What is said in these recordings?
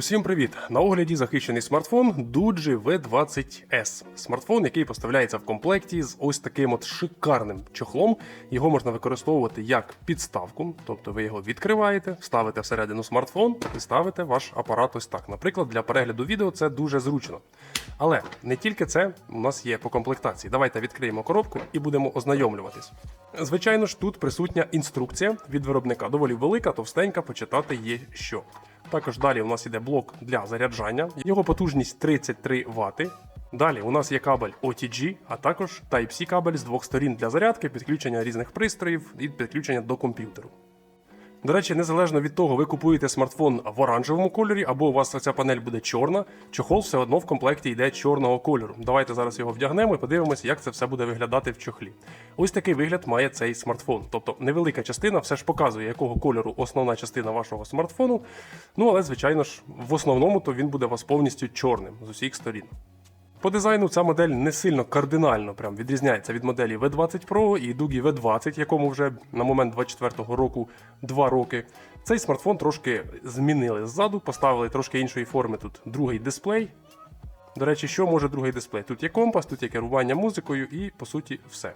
Усім привіт! На огляді захищений смартфон Duji V20S. Смартфон, який поставляється в комплекті з ось таким от шикарним чохлом. Його можна використовувати як підставку, тобто ви його відкриваєте, ставите всередину смартфон і ставите ваш апарат ось так. Наприклад, для перегляду відео це дуже зручно. Але не тільки це у нас є по комплектації. Давайте відкриємо коробку і будемо ознайомлюватись. Звичайно ж, тут присутня інструкція від виробника. Доволі велика, товстенька, почитати є що. Також далі у нас іде блок для заряджання. Його потужність 33 Вт. Далі у нас є кабель OTG, а також Type-C кабель з двох сторін для зарядки, підключення різних пристроїв і підключення до комп'ютеру. До речі, незалежно від того, ви купуєте смартфон в оранжевому кольорі, або у вас ця панель буде чорна, чохол все одно в комплекті йде чорного кольору. Давайте зараз його вдягнемо і подивимося, як це все буде виглядати в чохлі. Ось такий вигляд має цей смартфон. Тобто невелика частина все ж показує, якого кольору основна частина вашого смартфону. Ну але, звичайно ж, в основному то він буде у вас повністю чорним з усіх сторін. По дизайну ця модель не сильно кардинально прям відрізняється від моделі V20 Pro і Дугі V20, якому вже на момент 24-го року 2 роки. Цей смартфон трошки змінили ззаду, поставили трошки іншої форми тут другий дисплей. До речі, що може другий дисплей? Тут є компас, тут є керування музикою і по суті все.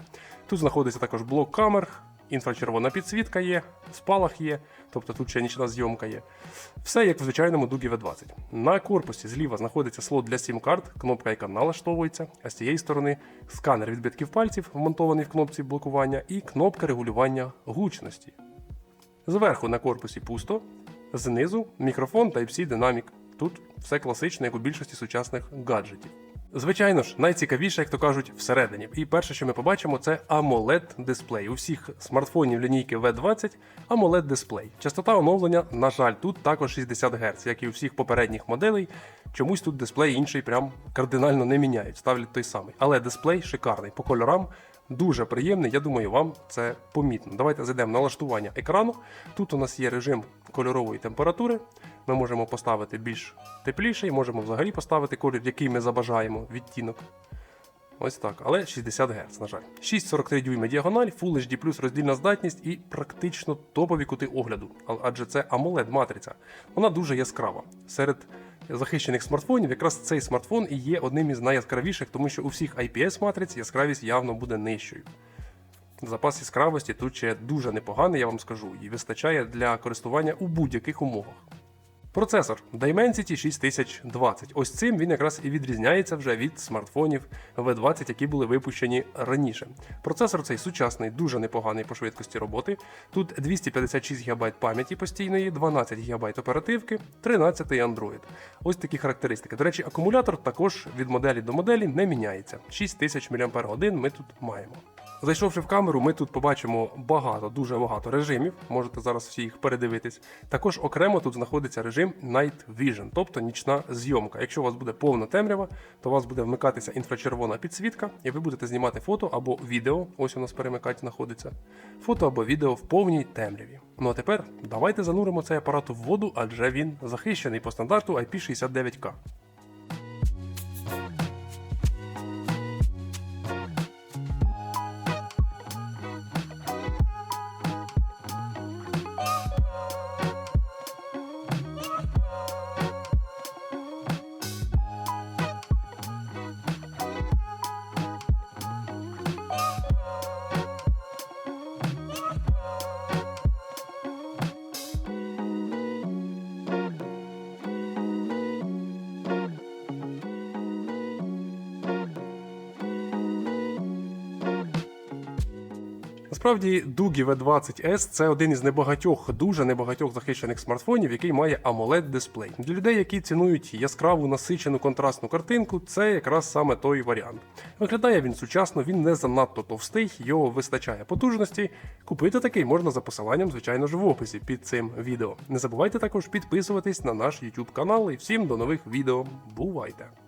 Тут знаходиться також блок камер, інфрачервона підсвітка є, спалах є, тобто тут ще нічна зйомка є. Все як в звичайному Дугі V20. На корпусі зліва знаходиться слот для сім-карт, кнопка, яка налаштовується, а з цієї сторони сканер відбитків пальців, вмонтований в кнопці блокування, і кнопка регулювання гучності. Зверху на корпусі пусто, знизу мікрофон Type-C динамік. Тут все класично, як у більшості сучасних гаджетів. Звичайно ж, найцікавіше, як то кажуть, всередині. І перше, що ми побачимо, це amoled дисплей. У всіх смартфонів лінійки V20 amoled дисплей. Частота оновлення, на жаль, тут також 60 Гц, як і у всіх попередніх моделей. Чомусь тут дисплей інший прям кардинально не міняють, ставлять той самий. Але дисплей шикарний по кольорам. Дуже приємний, я думаю, вам це помітно. Давайте зайдемо на налаштування екрану. Тут у нас є режим кольорової температури. Ми можемо поставити більш тепліший, можемо взагалі поставити колір, який ми забажаємо, відтінок. Ось так, але 60 Гц, на жаль. 6,43 дюйма діагональ, Full HD роздільна здатність і практично топові кути огляду, адже це amoled матриця. Вона дуже яскрава. Серед захищених смартфонів якраз цей смартфон і є одним із найяскравіших, тому що у всіх IPS матриць яскравість явно буде нижчою. Запас яскравості тут ще дуже непоганий, я вам скажу, і вистачає для користування у будь-яких умовах. Процесор Dimensity 6020. Ось цим він якраз і відрізняється вже від смартфонів V20, які були випущені раніше. Процесор цей сучасний, дуже непоганий по швидкості роботи. Тут 256 ГБ пам'яті постійної, 12 ГБ оперативки, 13 Android. Ось такі характеристики. До речі, акумулятор також від моделі до моделі не міняється. 6000 мАч ми тут маємо. Зайшовши в камеру, ми тут побачимо багато, дуже багато режимів. Можете зараз всі їх передивитись. Також окремо тут знаходиться режим Night Vision, тобто нічна зйомка. Якщо у вас буде повна темрява, то у вас буде вмикатися інфрачервона підсвітка, і ви будете знімати фото або відео. Ось у нас перемикач знаходиться. Фото або відео в повній темряві. Ну а тепер давайте зануримо цей апарат в воду, адже він захищений по стандарту IP69K. Насправді, Дугі V20S це один із небагатьох, дуже небагатьох захищених смартфонів, який має amoled дисплей. Для людей, які цінують яскраву насичену контрастну картинку, це якраз саме той варіант. Виглядає він сучасно, він не занадто товстий, його вистачає потужності. Купити такий можна за посиланням, звичайно ж, в описі під цим відео. Не забувайте також підписуватись на наш YouTube канал і всім до нових відео. Бувайте!